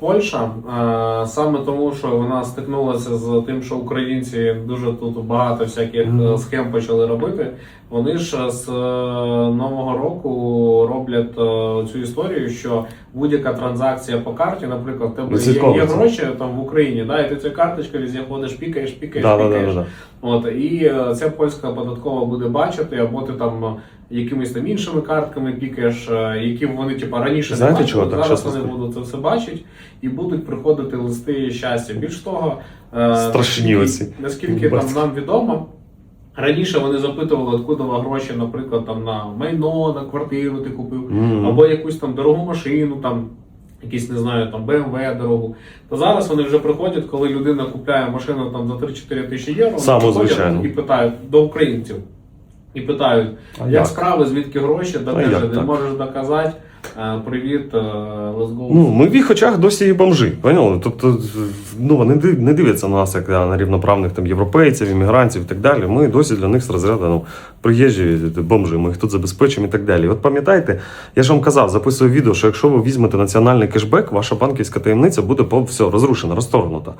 Польща е, саме тому, що вона стикнулася з тим, що українці дуже тут багато всяких е, схем почали робити. Вони ж з е, нового року роблять цю історію, що будь-яка транзакція по карті, наприклад, в тебе є, є гроші там в Україні, да, і ти цю карточку ходиш, пікаєш, пікаєш, Да, да, пікаєш. да, да. От і е, ця польська податкова буде бачити, або ти там якимись там іншими картками пікаєш, е, які вони типу, раніше Знаєте, не бачили. чого так? Зараз вони будуть це все бачити і будуть приходити листи щастя. Більш того, е, Страшні оці. наскільки там нам відомо. Раніше вони запитували, откуда гроші, наприклад, там на майно, на квартиру ти купив, Мгм. або якусь там дорогу машину, там якісь не знаю, там BMW дорогу. То зараз вони вже приходять, коли людина купляє машину там за 3-4 тисячі євро, вони Саму приходять і питають до українців. І питають, А як, справи, звідки гроші, докажи, як не можеш доказати. Е, Привіт, е, go. Ну, ми в їх очах досі і бомжи. Поняли? Тобто, ну, вони не дивляться на нас як на рівноправних там, європейців, іммігрантів і так далі. Ми досі для них з розряду ну, приїжджі бомжи, ми їх тут забезпечимо і так далі. От пам'ятаєте, я ж вам казав, записую відео, що якщо ви візьмете національний кешбек, ваша банківська таємниця буде по все розрушена, розторгнута.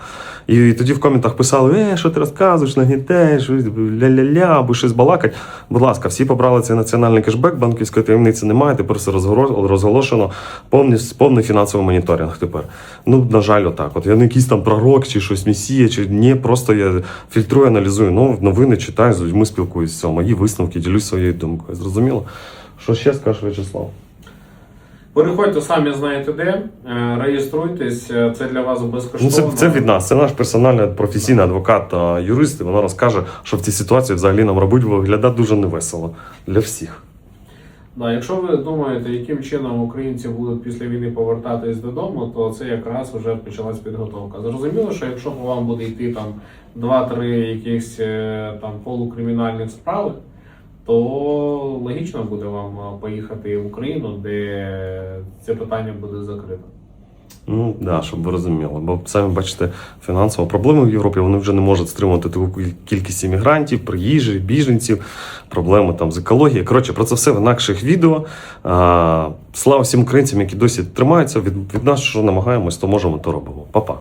І, тоді в коментах писали: е, що ти розказуєш, нагнітаєш, ля-ля-ля, або щось балакать. Будь ласка, всі побрали цей національний кешбек, банківської таємниці немає, тепер все розгоро- розголошено повний, повний фінансовий моніторинг тепер. Ну, на жаль, отак. От я не якийсь там пророк чи щось месія, чи ні, просто я фільтрую, аналізую ну, новини, читаю, з людьми спілкуюся, мої висновки, ділюсь своєю думкою. Зрозуміло? Що ще скажеш, Вячеслав? Переходьте самі знаєте де, е, реєструйтесь, е, це для вас безкоштовно. Ну, це, це від нас. Це наш персональний професійний адвокат юрист. І вона розкаже, що в цій ситуації взагалі нам робить виглядає дуже невесело для всіх. Да, якщо ви думаєте, яким чином українці будуть після війни повертатись додому, то це якраз вже почалась підготовка. Зрозуміло, що якщо по вам буде йти там 2-3 якихось е, там полукримінальних справи, то логічно буде вам е, поїхати в Україну, де це питання буде закрито. Ну да, щоб ви розуміли. Бо самі бачите, фінансова проблема в Європі. Вони вже не можуть стримувати таку кількість іммігрантів, приїжджих, біженців, проблеми там з екологією. Коротше, про це все в інакших відео. А, слава всім українцям, які досі тримаються. Від, від нас, що намагаємось, то можемо, то робимо. Па-па.